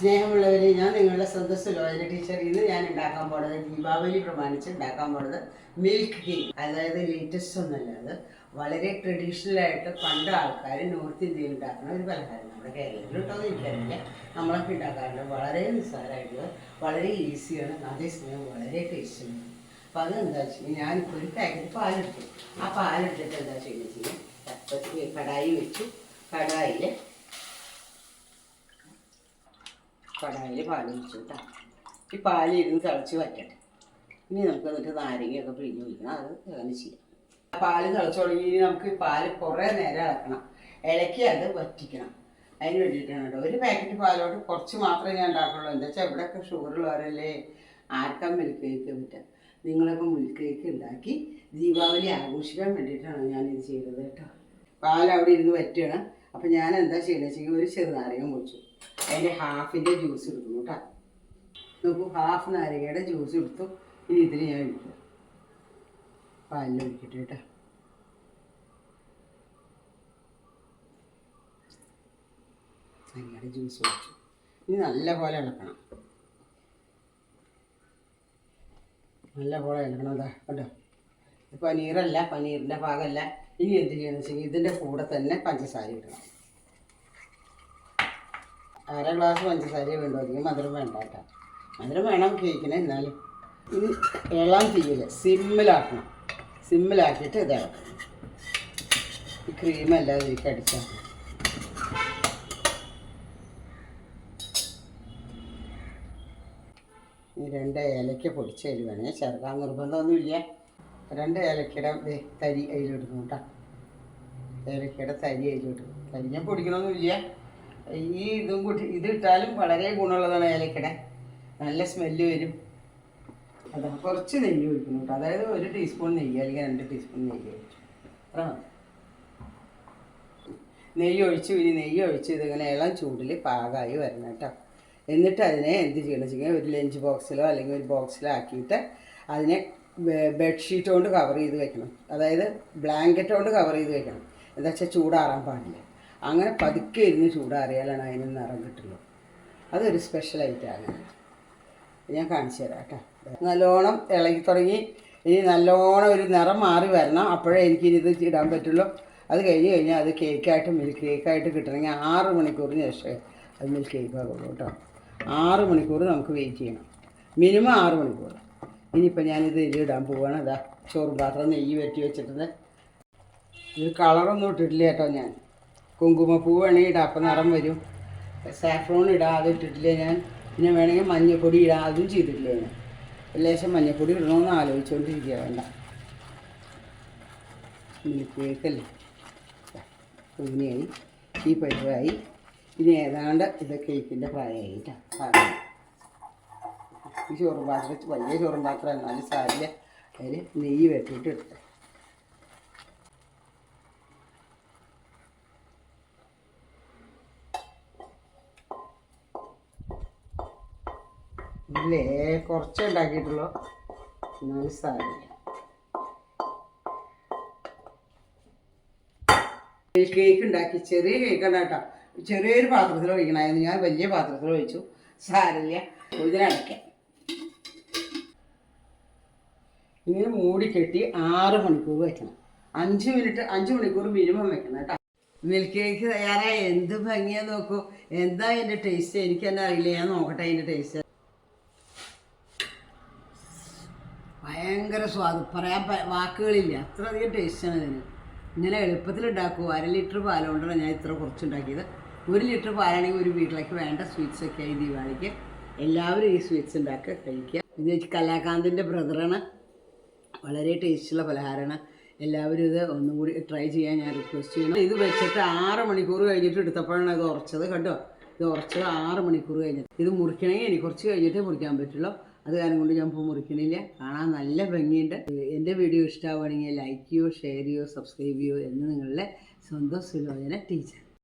സ്നേഹമുള്ളവരെ ഞാൻ നിങ്ങളുടെ സ്വന്തം സുലോചന ടീച്ചർ ഇന്ന് ഞാൻ ഉണ്ടാക്കാൻ പോണത് ദീപാവലി പ്രമാണിച്ച് ഉണ്ടാക്കാൻ പോണത് മിൽക്ക് കേക്ക് അതായത് ലേറ്റസ്റ്റ് ഒന്നല്ല അത്. വളരെ ട്രഡീഷണൽ ആയിട്ട് പണ്ട് ആൾക്കാർ നോർത്ത് ഇന്ത്യയിൽ ഉണ്ടാക്കുന്ന ഒരു പലഹാരം. നമ്മുടെ കേരളത്തിൽ ഉണ്ടോ എനിക്കറിയില്ല. നമ്മളൊക്കെ ഉണ്ടാക്കാറുണ്ട്. വളരെ നിസ്സാരമായിട്ടുള്ള വളരെ ഈസിയാണ്. അതേസമയം വളരെ ടേസ്റ്റിയാണ് അപ്പോൾ അത് എന്താ വെച്ചാൽ ഞാനിപ്പോൾ ഒരു പാക്കറ്റ് പാലെടുത്തു. ആ പാലെടുത്തിട്ട് എന്താ ചെയ്യുന്നത് കടായി വെച്ചു. കടായിൽ കടായിൽ പാൽ ഒഴിച്ചു കേട്ടോ ഈ പാൽ ഇരുന്ന് തിളച്ച് വറ്റട്ടെ. ഇനി നമുക്ക് എന്നിട്ട് നാരങ്ങയൊക്കെ പിഴിഞ്ഞ് ഒഴിക്കണം അത് അങ്ങനെ ചെയ്യാം. പാൽ തിളച്ച് തുടങ്ങി ഇനി നമുക്ക് പാൽ കുറേ നേരം ഇളക്കണം. ഇളക്കി അത് വറ്റിക്കണം. അതിന് വേണ്ടിയിട്ടാണ് കേട്ടോ. ഒരു പാക്കറ്റ് പാലോട്ട് കുറച്ച് മാത്രമേ ഞാൻ ഉണ്ടാക്കുള്ളൂ. എന്താ വെച്ചാൽ ഇവിടെയൊക്കെ ഷുഗർ ഉള്ളവരല്ലേ? ആർക്കാ മിൽക്ക് കേക്ക് പറ്റുക? നിങ്ങളൊക്കെ മിൽക്ക് കേക്ക് ഉണ്ടാക്കി ദീപാവലി ആഘോഷിക്കാൻ വേണ്ടിയിട്ടാണ് ഞാനിത് ചെയ്തത് കേട്ടോ. പാൽ അവിടെ ഇരുന്ന് വറ്റുകയാണ്. അപ്പം ഞാൻ എന്താ ചെയ്യുന്നത് വെച്ചെങ്കിൽ ഒരു ചെറുനാരകം മുറിച്ചു അതിന്റെ ഹാഫിന്റെ ജ്യൂസ് എടുക്കും കേട്ടോ. നോക്കൂ ഹാഫ് നാരങ്ങയുടെ ജ്യൂസ് എടുത്തു. ഇനി ഇതിൽ ഞാൻ ഒഴിക്കും. പാലിലൊഴിക്കട്ടെ കേട്ടോ. നാരങ്ങയുടെ ജ്യൂസ് ഒഴിച്ചു. ഇനി നല്ല പോലെ ഇളക്കണം. നല്ല പോലെ ഇളക്കണം അതാ കേട്ടോ പനീറല്ല പനീറിന്റെ ഭാഗമല്ല ഇനി എന്ത് ചെയ്യണമെന്ന് വെച്ചാൽ ഇതിന്റെ കൂടെ തന്നെ പഞ്ചസാര ഇടണം. അര ഗ്ലാസ് പഞ്ചസാരയും വേണ്ടു. അധികം മധുരം വേണ്ട കേട്ടോ. മധുരം വേണം കേക്കിന് എന്നാലും. ഇനി ഇളം തീയിൽ സിമ്മിലാക്കണം. സിമ്മിലാക്കിയിട്ട് ഇത് ഇളക്കണം. ഈ ക്രീം അല്ലാതെ ഇതിലേക്ക് അടിച്ചാൽ ഈ രണ്ട് ഏലക്ക പൊടിച്ചതിൽ വേണേ. ചേർക്കാൻ നിർബന്ധമൊന്നുമില്ല രണ്ട് ഏലക്കയുടെ തരി അതിലിടുന്നു കേട്ടോ. ഏലക്കയുടെ തരി അതിലിടും തരി ഞാൻ പൊടിക്കണമൊന്നുമില്ല ഈ ഇതും കൂട്ടി ഇത് ഇട്ടാലും വളരെ ഗുണമുള്ളതാണ് ഏലക്കടെ നല്ല സ്മെല്ല് വരും. അതാ കുറച്ച് നെയ്യ് ഒഴിക്കുന്നു കേട്ടോ. അതായത് ഒരു ടീസ്പൂൺ നെയ്യ് അല്ലെങ്കിൽ രണ്ട് ടീസ്പൂൺ നെയ്യ് ഒഴിച്ചു. നെയ്യ് ഒഴിച്ചു ഇനി നെയ്യ് ഒഴിച്ച് ഇതിങ്ങനെ ഇളം ചൂടിൽ പാകമായി വരണം കേട്ടോ. എന്നിട്ട് അതിനെ എന്ത് ചെയ്യണം വെച്ചാൽ ഒരു ലഞ്ച് ബോക്സിലോ അല്ലെങ്കിൽ ഒരു ബോക്സിലോ ആക്കിയിട്ട് അതിനെ ബെഡ്ഷീറ്റ് കൊണ്ട് കവർ ചെയ്ത് വെക്കണം. അതായത് ബ്ലാങ്കറ്റ് കൊണ്ട് കവർ ചെയ്ത് വെക്കണം. എന്താ വെച്ചാൽ ചൂടാറാൻ പാടില്ല. അങ്ങനെ പതുക്കെ ഇരുന്ന് ചൂടാറിയാലാണ് അതിന് നിറം കിട്ടുള്ളൂ അതൊരു സ്പെഷ്യൽ ഐറ്റമാണ് ഞാൻ കാണിച്ചു തരാം കേട്ടോ. നല്ലോണം ഇളകി തുടങ്ങി. ഇനി നല്ലോണം ഒരു നിറം മാറി വരണം. അപ്പോഴേ എനിക്കിനിത് ഇടാൻ പറ്റുള്ളൂ. അത് കഴിഞ്ഞ് കഴിഞ്ഞാൽ അത് കേക്കായിട്ട് മിൽക്ക് കേക്കായിട്ട് കിട്ടണമെങ്കിൽ ആറ് മണിക്കൂറിന് ശേഷമേ അത് മിൽക്ക് കേക്ക് ആകുള്ളൂ കേട്ടോ. ആറ് മണിക്കൂർ നമുക്ക് വെയിറ്റ് ചെയ്യണം. മിനിമം ആറ് മണിക്കൂർ. ഇനിയിപ്പോൾ ഞാനിത് ഇടാൻ പോവുകയാണ് അതാ ചോറ് പാത്രം നെയ്യ് വെട്ടി വെച്ചിട്ടുണ്ട്. ഇത് കളറൊന്നും ഇട്ടിട്ടില്ല കേട്ടോ ഞാൻ. കുങ്കുമപ്പൂ വേണമെങ്കിൽ ഇടാം അപ്പം നിറം വരും. സാഫ്രോൺ ഇടാം അത് ഇട്ടിട്ടില്ല ഞാൻ. പിന്നെ വേണമെങ്കിൽ മഞ്ഞപ്പൊടി ഇടാം അതും ചെയ്തിട്ടില്ല ഞാൻ. ലേശം മഞ്ഞൾപ്പൊടി ഇടണമെന്ന് ആലോചിച്ചുകൊണ്ടിരിക്കുക വേണ്ട. കേക്കല്ലേ? കുഞ്ഞായി ഈ പരിവായി. ഇനി ഏതാണ്ട് ഇത് കേക്കിന്റെ പ്രായമായിട്ടാണ് ഈ ചോറും പാത്രം വലിയ ചോറും പാത്രം എന്നാലും സാരില്ല. അതിൽ നെയ്യ് വെട്ടിയിട്ട് എടുത്തേ. ഇല്ലേ? കുറച്ചേ ഉണ്ടാക്കിയിട്ടുള്ളൂ. എന്നാലും കേക്ക് ഉണ്ടാക്കി. ചെറിയ കേക്കാണ് കേട്ടോ. ചെറിയൊരു പാത്രത്തിൽ ഒഴിക്കണമായിരുന്നു. ഞാൻ വലിയ പാത്രത്തിൽ ഒഴിച്ചു. സാരില്ല ഇതിനടയ്ക്കാം ഇങ്ങനെ മൂടി കെട്ടി ആറ് മണിക്കൂർ വെക്കണം. അഞ്ച് മിനിറ്റ് അഞ്ച് മണിക്കൂർ മിനിമം വെക്കണം കേട്ടോ. മിൽക്ക് കേക്ക് തയ്യാറായി എന്ത് ഭംഗിയാ നോക്കൂ. എന്താ അതിന്റെ ടേസ്റ്റ് എനിക്ക് തന്നെ അറിയില്ല. ഞാൻ നോക്കട്ടെ അതിന്റെ ടേസ്റ്റ് ഭയങ്കര സ്വാദ് പറയാൻ വാക്കുകളില്ല. അത്രയധികം ടേസ്റ്റാണ് ഇതിന് ഇങ്ങനെ എളുപ്പത്തിൽ ഉണ്ടാക്കും അര ലിറ്റർ പാൽ കൊണ്ടാണ് ഞാൻ ഇത്ര കുറച്ചുണ്ടാക്കിയത്. ഒരു ലിറ്റർ പാലാണെങ്കിൽ ഒരു വീട്ടിലേക്ക് വേണ്ട സ്വീറ്റ്സ് ഒക്കെ ആയി ദിവാളിക്ക് എല്ലാവരും ഈ സ്വീറ്റ്സ് ഉണ്ടാക്കുക കഴിക്കുക. ഇത് കലാകാന്തിന്റെ ബ്രദറാണ് വളരെ ടേസ്റ്റുള്ള പലഹാരമാണ്. എല്ലാവരും ഇത് ഒന്നും കൂടി ട്രൈ ചെയ്യാൻ ഞാൻ റിക്വസ്റ്റ് ചെയ്യണം ഇത് വെച്ചിട്ട് ആറ് മണിക്കൂർ കഴിഞ്ഞിട്ട് എടുത്തപ്പോഴാണ് ഇത് ഉറച്ചത്. കണ്ടോ? ഇത് ഉറച്ചത് ആറ് മണിക്കൂർ കഴിഞ്ഞിട്ട്. ഇത് മുറിക്കണമെങ്കിൽ എനിക്ക് കുറച്ച് കഴിഞ്ഞിട്ടേ മുറിക്കാൻ പറ്റുള്ളൂ. അത് കാരണം കൊണ്ട് ഞാൻ ഇപ്പോൾ മുറിക്കണില്ല. കാണാൻ നല്ല ഭംഗിയുണ്ട്. എന്റെ വീഡിയോ ഇഷ്ടമാവുകയാണെങ്കിൽ ലൈക്ക് ചെയ്യോ ഷെയർ ചെയ്യോ സബ്സ്ക്രൈബ് ചെയ്യോ എന്ന് നിങ്ങളുടെ സ്വന്തം സുലോചന ടീച്ചർ